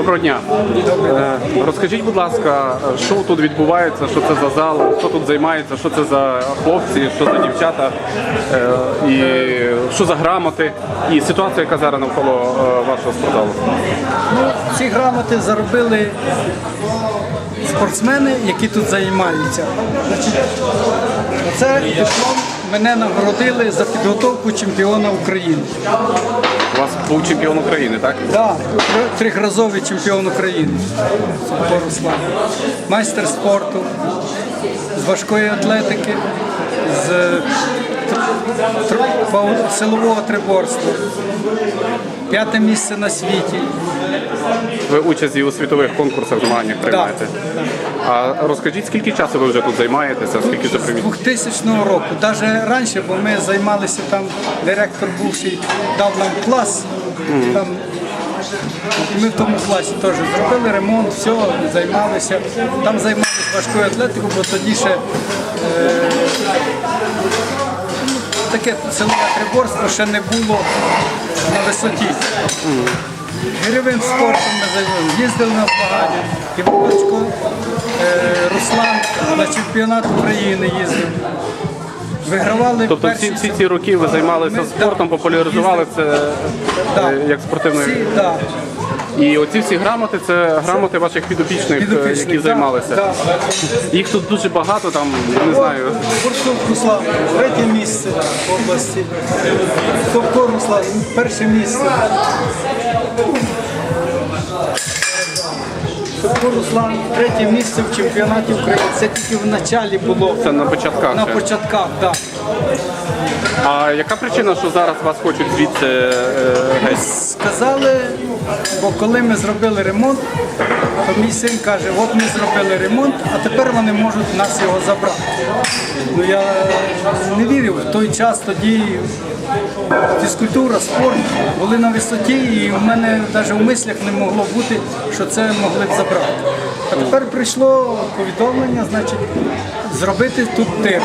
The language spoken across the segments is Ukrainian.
Доброго дня. Е, Розкажіть, будь ласка, що тут відбувається, що це за зал, хто тут займається, що це за хлопці, що за дівчата, е, і що за грамоти, і ситуація, яка зараз навколо е, вашого спортзалу. Ці грамоти заробили спортсмени, які тут займаються. Значить, Це диплом мене нагородили за підготовку чемпіона України. У вас був чемпіон України, так? Да, трьохразовий чемпіон України. Руслан. Майстер спорту з важкої атлетики, з силового триборства. П'яте місце на світі. Ви участь і у світових конкурсах змаганнях приймаєте. А розкажіть, скільки часу ви вже тут займаєтеся, скільки вже З приміщень? 2000 року, навіть раніше, бо ми займалися там, директор бувший дав нам клас. Там, ми в тому класі теж зробили ремонт, все, займалися. Там займалися важкою атлетикою, бо тоді ще е, таке силове приборство ще не було на висоті. Гирьовим спортом ми займалися, їздили на змагання. Іваночко е, Руслан на чемпіонат України їздив. Вигравали Тобто всі, всі ці роки ви займалися Ми- спортом, да, популяризували це Да. е, як спортивною. Да, І оці всі грамоти це грамоти ваших підопічних, е, підопічний, які да, займалися. да. Їх тут дуже багато, там я не знаю. Бурсук Руслан, третє місце в області. Тобко Руслан, перше місце. Руслан, третє місце в чемпіонаті України. Це тільки в началі було. Це на початках. На ще. початках, так. А яка причина, що зараз вас хочуть звідси е, геть? Сказали, бо коли ми зробили ремонт, то мій син каже, от ми зробили ремонт, а тепер вони можуть нас його забрати. Ну я не вірив, в той час тоді фізкультура, спорт були на висоті, і в мене навіть в мислях не могло бути, що це могли б забрати. А тепер прийшло повідомлення, значить, зробити тут тир.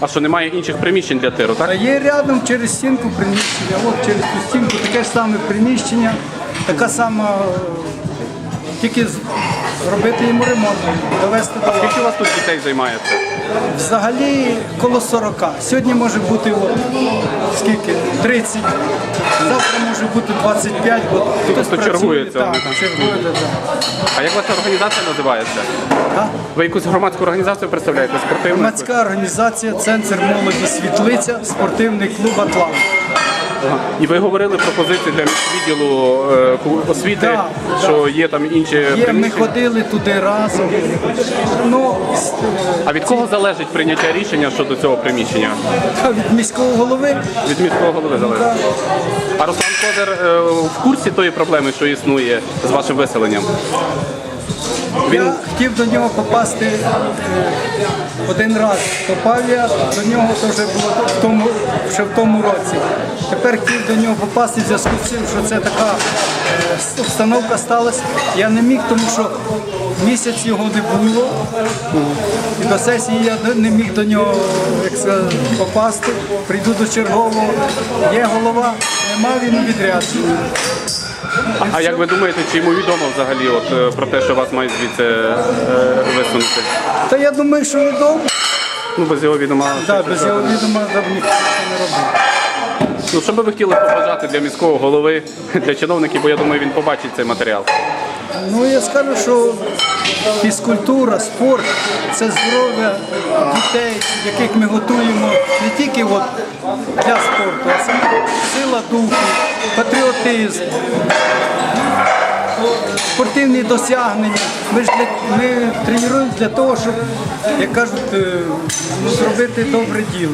А що немає інших приміщень для тиру, А так? є рядом через стінку приміщення, от через ту стінку таке ж саме приміщення, така сама, тільки зробити йому ремонт, довести до. Скільки у вас тут дітей займається? Взагалі коло 40. Сьогодні може бути от, скільки? 30. Завтра може бути 25, бо хтось Тобто працює. чергується Так, вони там? так. А як ваша організація називається? Так. Ви якусь громадську організацію представляєте? Спортивну? Громадська організація Центр молоді Світлиця, спортивний клуб Атлант. І ви говорили про позиції для відділу е, освіти, Да, що є там інші Є, ми приміщення. ходили туди разом. Ну, з- А від кого залежить прийняття рішення щодо цього приміщення? Та від міського голови. Від міського голови залежить. А Руслан Козир е, в курсі тої проблеми, що існує з вашим виселенням? Він Я хотів до нього попасти е, один раз. Попав я до нього, вже було в тому, ще в тому році. Тепер хотів до нього попасти в зв'язку з цим, що це така е, обстановка сталася. Я не міг, тому що місяць його не було. І до сесії я не міг до нього як сказати, попасти. Прийду до чергового. Є голова, нема він у відрядженні. А, як ви думаєте, чи йому відомо взагалі от е, про те, що вас мають звідси е, висунути? Та я думаю, що відомо. Ну без його відома. Так, без його відома давно ніхто це не робив. Ну що би ви хотіли побажати для міського голови, для чиновників, бо я думаю, він побачить цей матеріал. Ну я скажу, що фізкультура, спорт це здоров'я дітей, яких ми готуємо не тільки от для спорту, а саме сила духу, патріотизм, досягнення. Ми ж для, ми тренуємося для того, щоб, як кажуть, е, зробити добре діло.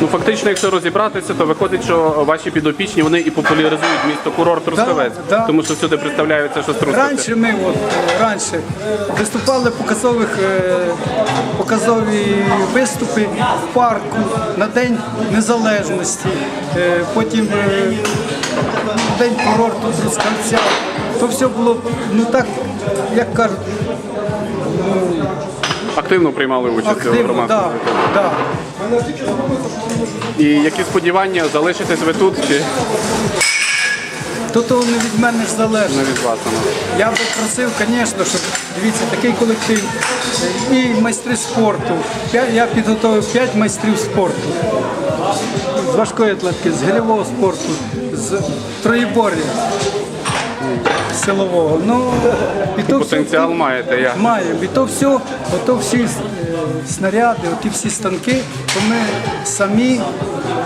Ну фактично, якщо розібратися, то виходить, що ваші підопічні вони і популяризують місто курорт Трускавець, да. тому що всюди представляються, що з Раніше ми от, раніше виступали показових, е, показові виступи в парку на День Незалежності, е, потім День курорту Трускавця. То все було ну так, як кажуть, Активно приймали участь у активно. громадському. Да, да. І які сподівання залишитесь ви тут? Чи то то не від мене ж залежить. Не від вас воно. Я би просив, звісно, щоб дивіться, такий колектив і майстри спорту. Я підготовив 5 майстрів спорту. З важкої атлетики, з гирьового спорту, з троєбор'я силового. Ну, і то все- Потенціал маєте. Я. Маємо. І то все, ото всі е, снаряди, оті всі станки, то ми самі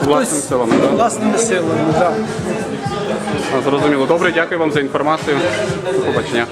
Власними хтось- силами, да? власними силами, так. Зрозуміло. Добре, дякую вам за інформацію. До побачення.